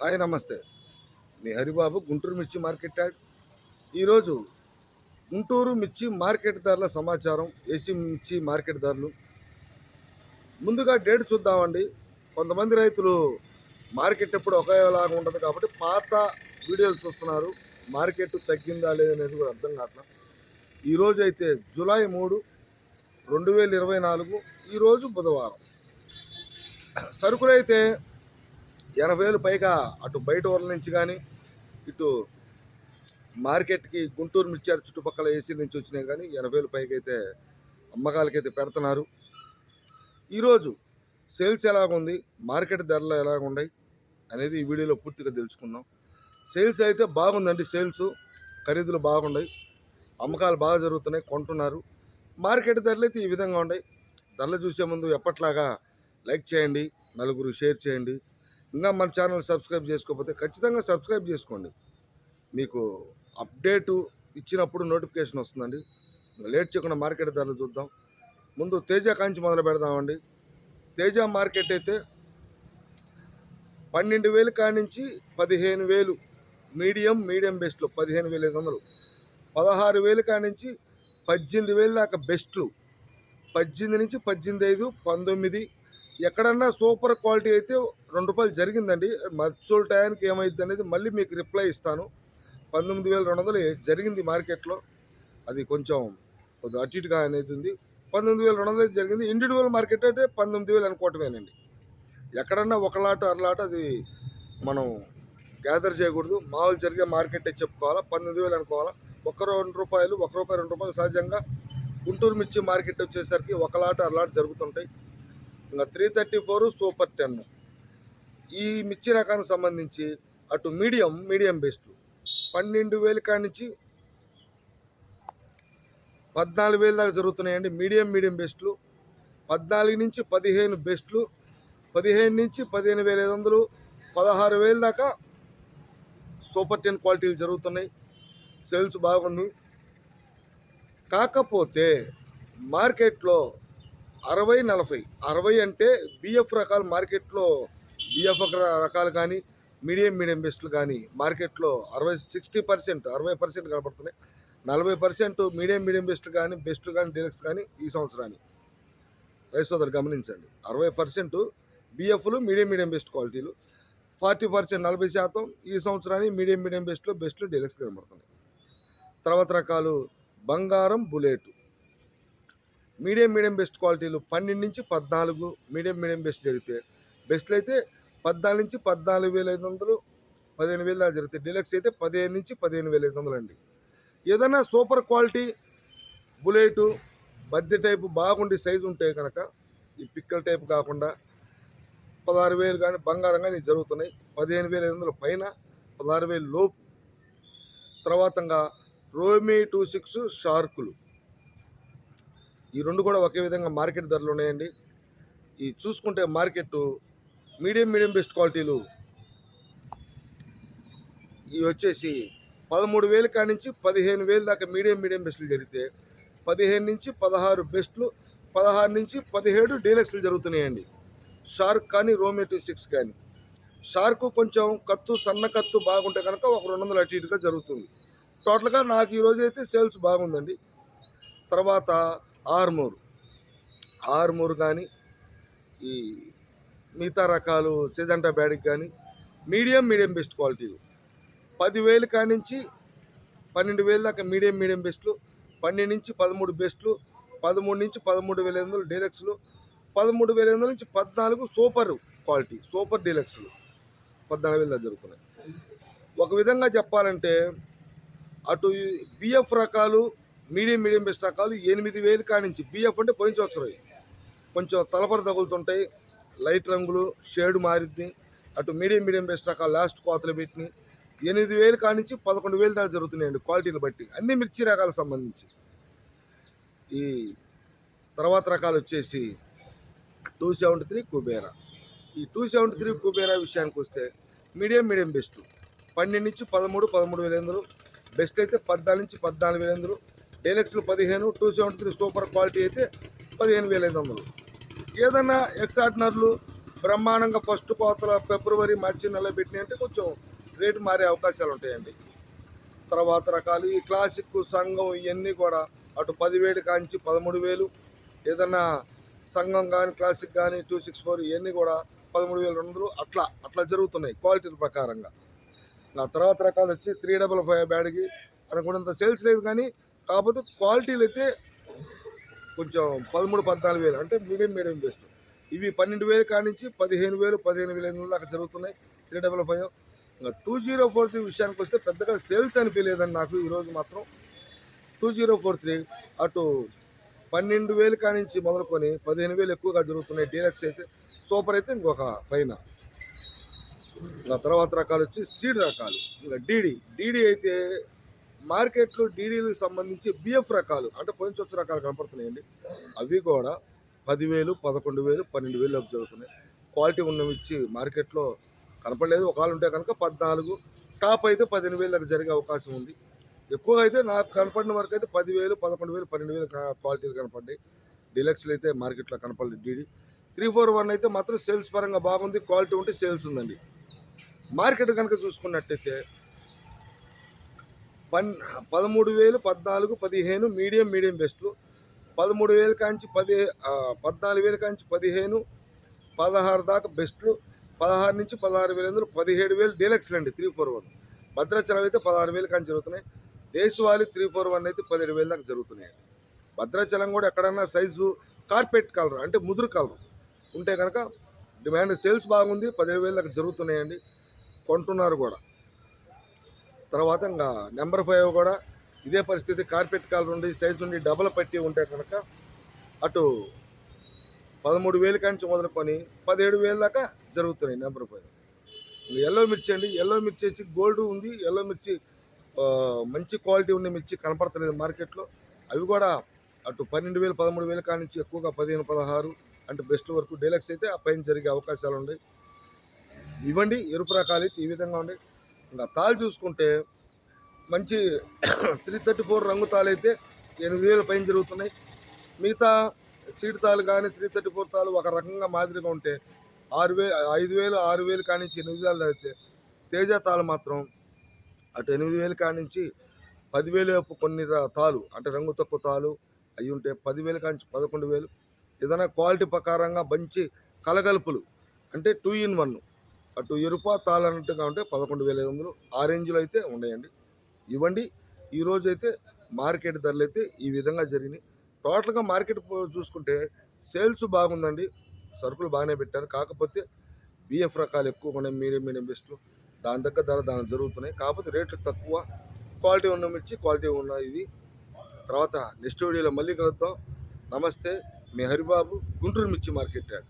Hi నమస్తే. మీ హరిబాబు గుంటూరు మిర్చి market add. ఈరోజు గుంటూరు మిర్చి మార్కెట్ ధరల సమాచారం ఏసీ మిర్చి మార్కెట్ ధరలు. ముందుగా డేట్ చూద్దామండి. కొంతమంది రైతులు మార్కెట్ ఎప్పుడు ఒకేలాగా ఉండదు కాబట్టి పాత వీడియోలు చూస్తున్నారు. మార్కెట్ తగ్గిందా లేదనేది కూడా అర్థం కావట్లా. ఈరోజు అయితే జూలై మూడు రెండు వేల ఇరవై నాలుగు ఈరోజు బుధవారం. సరుకులైతే ఎనభై వేలు పైగా అటు బయట ఊర్ల నుంచి కానీ ఇటు మార్కెట్కి గుంటూరు మిర్చారు చుట్టుపక్కల ఏసీ నుంచి వచ్చినాయి కానీ ఎనభై వేలు పైకి అయితే అమ్మకాలకైతే పెడుతున్నారు. ఈరోజు సేల్స్ ఎలాగుంది మార్కెట్ ధరలు ఎలాగున్నాయి అనేది ఈ వీడియోలో పూర్తిగా తెలుసుకుందాం. సేల్స్ అయితే బాగుందండి సేల్స్ ఖరీదులు బాగున్నాయి అమ్మకాలు బాగా జరుగుతున్నాయి కొంటున్నారు. మార్కెట్ ధరలు అయితే ఈ విధంగా ఉన్నాయి. ధరలు చూసే ముందు ఎప్పట్లాగా లైక్ చేయండి నలుగురు షేర్ చేయండి. ఇంకా మన ఛానల్ సబ్స్క్రైబ్ చేసుకోకపోతే ఖచ్చితంగా సబ్స్క్రైబ్ చేసుకోండి. మీకు అప్డేటు ఇచ్చినప్పుడు నోటిఫికేషన్ వస్తుందండి. లేట్ చేయకుండా మార్కెట్ ధరలు చూద్దాం. ముందు తేజ కాంచి మొదలు పెడదామండి. తేజ మార్కెట్ అయితే పన్నెండు వేలు కానించి పదిహేను వేలు. మీడియం మీడియం బెస్ట్లు పదిహేను వేల ఐదు వందలు. పదహారు వేలు కానించి పద్దెనిమిది వేలు దాకా బెస్ట్లు. పద్దెనిమిది నుంచి పద్దెనిమిది ఐదు పంతొమ్మిది ఎక్కడన్నా సూపర్ క్వాలిటీ అయితే రెండు రూపాయలు జరిగిందండి. మర్చోల్ టయానికి ఏమైంది అనేది మళ్ళీ మీకు రిప్లై ఇస్తాను. పంతొమ్మిది వేల రెండు వందలు జరిగింది మార్కెట్లో. అది కొంచెం కొద్దిగా అటు ఇటుగా అనేది ఉంది. పంతొమ్మిది వేల రెండు వందలు అయితే జరిగింది. ఇండివిజువల్ మార్కెట్ అంటే పంతొమ్మిది వేలు అనుకోవటమేనండి. ఎక్కడన్నా ఒకలాట అరలాట అది మనం గ్యాదర్ చేయకూడదు. మామూలు జరిగే మార్కెట్ చెప్పుకోవాలా. పంతొమ్మిది వేలు అనుకోవాలా. ఒక రెండు రూపాయలు ఒక రూపాయి రెండు రూపాయలు సహజంగా గుంటూరు మిర్చి మార్కెట్ వచ్చేసరికి ఒకలాట అరలాట జరుగుతుంటాయి. ఇంకా three thirty four super ten ఈ మిర్చి రకానికి సంబంధించి అటు మీడియం మీడియం బెస్ట్ పన్నెండు వేల కానించి పద్నాలుగు వేల దాకా జరుగుతున్నాయండి. మీడియం మీడియం బెస్ట్లు పద్నాలుగు నుంచి పదిహేను బెస్ట్లు పదిహేను నుంచి పదిహేను వేల ఐదు వందలు. పదహారు వేల దాకా సూపర్ టెన్ క్వాలిటీలు జరుగుతున్నాయి. సేల్స్ బాగున్నాయి. కాకపోతే మార్కెట్లో అరవై నలభై. అరవై అంటే బిఎఫ్ రకాల మార్కెట్లో బిఎఫ్ రకాలు కానీ మీడియం మీడియం బెస్ట్లు కానీ మార్కెట్లో అరవై సిక్స్టీ పర్సెంట్ అరవై పర్సెంట్ కనపడుతున్నాయి. నలభై పర్సెంట్ మీడియం మీడియం బెస్ట్ కానీ బెస్ట్ కానీ డీలక్స్ కానీ ఈ సంవత్సరాన్ని. రైస్ సోదరు గమనించండి. అరవై పర్సెంట్ బిఎఫ్లు మీడియం మీడియం బెస్ట్ క్వాలిటీలు. ఫార్టీ పర్సెంట్ నలభై శాతం ఈ సంవత్సరాన్ని మీడియం మీడియం బెస్ట్లో బెస్ట్లు డీలక్స్ కనబడుతున్నాయి. తర్వాత రకాలు బంగారం బుల్లెట్. మీడియం మీడియం బెస్ట్ క్వాలిటీలు పన్నెండు నుంచి పద్నాలుగు మీడియం మీడియం బెస్ట్ జరిగితే బెస్ట్లు అయితే పద్నాలుగు నుంచి పద్నాలుగు వేల ఐదు వందలు పదిహేను వేలు దాకా జరుగుతాయి డీలక్స్ అయితే పదిహేను నుంచి పదిహేను వేల ఐదు వందలు అండి ఏదైనా సూపర్ క్వాలిటీ బుల్లెట్ బద్దె టైపు బాగుండే సైజు ఉంటే కనుక ఈ పిక్కల టైపు కాకుండా పదహారు వేలు కానీ బంగారం కానీ జరుగుతున్నాయి. పదిహేను వేల ఐదు వందల పైన పదహారు వేలు లోపు. తర్వాతంగా రోమి టూ సిక్స్ షార్కులు. ఈ రెండు కూడా ఒకే విధంగా మార్కెట్ ధరలు ఉన్నాయండి. ఈ చూసుకుంటే మార్కెట్ మీడియం మీడియం బెస్ట్ క్వాలిటీలు ఇవి వచ్చేసి పదమూడు వేలు కాడి నుంచి పదిహేను వేలు దాకా మీడియం మీడియం బెస్ట్లు జరిగితే పదిహేను నుంచి పదహారు బెస్ట్లు పదహారు నుంచి పదిహేడు డీలక్స్లు జరుగుతున్నాయండి. షార్క్ కానీ రోమే టూ సిక్స్ కానీ. షార్క్ కొంచెం కత్తు సన్న కత్తు బాగుంటే కనుక ఒక రెండు వందలు అటు ఇటుగా జరుగుతుంది. టోటల్గా నాకు ఈరోజు అయితే సేల్స్ బాగుందండి. తర్వాత ఆర్మూర్. ఆర్మూర్ కానీ ఈ మిగతా రకాలు సిజంటా బ్యాడిక్ కానీ మీడియం మీడియం బెస్ట్ క్వాలిటీలు పదివేలు కాడి నుంచి పన్నెండు వేలు దాకా మీడియం మీడియం బెస్ట్లు పన్నెండు నుంచి పదమూడు బెస్ట్లు పదమూడు నుంచి పదమూడు వేల ఎనిమిది వందలు డీలక్స్లు పదమూడు వేల ఎనిమిది వందల నుంచి పద్నాలుగు సూపర్ క్వాలిటీ సూపర్ డీలక్స్లు. పద్నాలుగు వేల దాకా జరుగుతున్నాయి ఒక విధంగా చెప్పాలంటే అటు బిఎఫ్ రకాలు మీడియం మీడియం బెస్ట్ రకాలు ఎనిమిది వేలు కానించి బిఎఫ్ అంటే పోయిన సంవత్సరం కొంచెం తలపర తగులుతుంటాయి. లైట్ రంగులు షేడ్ మారిద్ది. అటు మీడియం మీడియం బెస్ట్ రకాలు లాస్ట్ కోతలు పెట్టినాయి ఎనిమిది వేలు కానించి పదకొండు వేలు దాకా జరుగుతున్నాయండి క్వాలిటీని బట్టి. అన్ని మిర్చి రకాలకు సంబంధించి. ఈ తర్వాత రకాలు వచ్చేసి టూ సెవెంటీ త్రీ కుబేరా. ఈ టూ సెవెంటీ త్రీ కుబేరా విషయానికి వస్తే మీడియం మీడియం బెస్ట్. పన్నెండు నుంచి పదమూడు పదమూడు వేల ఎనిమిది బెస్ట్ అయితే పద్నాలుగు నుంచి పద్నాలుగు వేల ఎనిమిది డీలక్స్లు పదిహేను two seventy three super quality అయితే పదిహేను వేల ఐదు వందలు. ఏదన్నా ఎక్సార్డినర్లు బ్రహ్మాండంగా ఫస్ట్ కోతల ఫిబ్రవరి మార్చి నెల పెట్టినాయి అంటే కొంచెం రేటు మారే అవకాశాలు ఉంటాయండి. తర్వాత రకాలు ఈ క్లాసిక్ సంఘం ఇవన్నీ కూడా అటు పదివేలు కాంచి పదమూడు వేలు ఏదన్నా సంఘం కానీ క్లాసిక్ కానీ టూ సిక్స్ ఫోర్ ఇవన్నీ కూడా పదమూడు వేలు రెండు వందలు అట్లా అట్లా జరుగుతున్నాయి క్వాలిటీల ప్రకారంగా. నా తర్వాత రకాలు వచ్చి త్రీ డబల్ ఫైవ్ బ్యాడ్కి అనుకున్నంత సేల్స్ లేదు కానీ కాకపోతే క్వాలిటీలు అయితే కొంచెం పదమూడు పద్నాలుగు వేలు. అంటే మీడియం మీడియం బెస్ట్. ఇవి పన్నెండు వేలు కానించి పదిహేను వేలు పదిహేను వేల ఎనిమిది అక్కడ జరుగుతున్నాయి. Three double five. ఇంకా టూ జీరో ఫోర్ త్రీ విషయానికి వస్తే పెద్దగా సేల్స్ అనిపించలేదండి నాకు ఈరోజు మాత్రం. టూ జీరో ఫోర్ త్రీ అటు పన్నెండు వేలు కానించి మొదలుకొని పదిహేను వేలు ఎక్కువగా జరుగుతున్నాయి డీలక్స్ అయితే. సూపర్ అయితే ఇంకొక పైన. ఇంకా తర్వాత రకాలు వచ్చి సీడ్ రకాలు. ఇంకా డీడీ. డీడీ అయితే మార్కెట్లో డీడీలకు సంబంధించి బిఎఫ్ రకాలు అంటే పొంచొచ్చు రకాలు కనపడుతున్నాయండి. అవి కూడా పదివేలు పదకొండు వేలు పన్నెండు వేలు జరుగుతున్నాయి. క్వాలిటీ ఉన్నవి ఇచ్చి మార్కెట్లో కనపడలేదు. ఒకవేళ ఉంటే కనుక పద్నాలుగు టాప్ అయితే పదిహేను వేలు దాకా జరిగే అవకాశం ఉంది. ఎక్కువగా అయితే నాకు కనపడిన వరకు అయితే పదివేలు పదకొండు వేలు పన్నెండు వేలు క్వాలిటీలు కనపడ్డాయి. డీలక్స్లు అయితే మార్కెట్లో కనపడలేదు. డీడీ త్రీ ఫోర్ వన్ అయితే మాత్రం సేల్స్ పరంగా బాగుంది. క్వాలిటీ ఉంటే సేల్స్ ఉందండి. మార్కెట్ కనుక చూసుకున్నట్టయితే పన్ పదమూడు వేలు పద్నాలుగు పదిహేను మీడియం మీడియం బెస్ట్లు. పదమూడు వేల కాంచి పది పద్నాలుగు వేల కాంచి పదిహేను పదహారు దాకా బెస్ట్లు. పదహారు నుంచి పదహారు వేల ఎందుకు పదిహేడు వేలు డీలక్స్లు అండి త్రీ ఫోర్ వన్. భద్రాచలం అయితే పదహారు వేలు కాంచి జరుగుతున్నాయి. దేశవాళి త్రీ ఫోర్ వన్ అయితే పదిహేడు వేల దాకా జరుగుతున్నాయి. భద్రాచలం కూడా ఎక్కడన్నా సైజు కార్పెట్ కలర్ అంటే ముదురు కలర్ ఉంటే కనుక డిమాండ్ సేల్స్ బాగుంది పదిహేడు వేల దాకా జరుగుతున్నాయండి. కొంటున్నారు కూడా. తర్వాత ఇంకా నెంబర్ ఫైవ్ కూడా ఇదే పరిస్థితి. కార్పెట్ కాలు ఉండి సైజు ఉండి డబల్ పట్టి ఉంటే కనుక అటు పదమూడు వేలు కాంచి మొదలుకొని పదిహేడు వేలు దాకా జరుగుతున్నాయి నెంబర్ ఫైవ్. ఎల్లో మిర్చి అండి. ఎల్లో మిర్చి వచ్చి గోల్డ్ ఉంది. ఎల్లో మిర్చి మంచి క్వాలిటీ ఉన్న మిర్చి కనపడతలేదు మార్కెట్లో అవి కూడా అటు పన్నెండు వేలు పదమూడు వేలు కానించి ఎక్కువగా పదిహేను పదహారు అంటే బెస్ట్ వరకు డీలక్స్ అయితే ఆ పైన జరిగే అవకాశాలు ఉన్నాయి. ఇవ్వండి ఎరుపు రకాలు అయితే ఈ విధంగా ఉన్నాయి. ఇంకా తాళ్ళు చూసుకుంటే మంచి త్రీ థర్టీ ఫోర్ రంగు తాళ్ళు అయితే ఎనిమిది వేల పైన జరుగుతున్నాయి. మిగతా సీడ్ తాళ్ళు కానీ త్రీ థర్టీ ఫోర్ తాళ్ళు ఒక రకంగా మాదిరిగా ఉంటే ఆరు వే ఐదు వేలు ఆరు వేలు కానించి ఎనిమిది వేలు అయితే తేజ తాళ్ళు మాత్రం అటు ఎనిమిది వేలు కానించి పదివేలు వైపు కొన్ని రా- తాళ్ళు అంటే రంగు తక్కువ తాళ్ళు అయి ఉంటే పదివేలు కానించి పదకొండు వేలు. ఏదైనా క్వాలిటీ ప్రకారంగా మంచి కలగలుపులు అంటే టూ ఇన్ వన్. అటు ఎరుప తాళన్నట్టుగా ఉంటే పదకొండు వేల ఐదు వందలు. ఆ రేంజ్లో అయితే ఉన్నాయండి. ఇవ్వండి. ఈరోజు అయితే మార్కెట్ ధరలు అయితే ఈ విధంగా జరిగినాయి. టోటల్గా మార్కెట్ చూసుకుంటే సేల్స్ బాగుందండి. సరుకులు బాగానే పెట్టారు. కాకపోతే బిఎఫ్ రకాలు ఎక్కువ ఉన్నాయి మీడియం మీడియం బెస్ట్లు దాని తగ్గ ధర దాని జరుగుతున్నాయి. కాకపోతే రేట్లు తక్కువ. క్వాలిటీ ఉన్న మిర్చి క్వాలిటీ ఉన్న ఇది. తర్వాత నెక్స్ట్ వీడియోలో మళ్ళీ కలుద్దాం. నమస్తే. మీ హరిబాబు గుంటూరు మిర్చి మార్కెట్ యాడ్.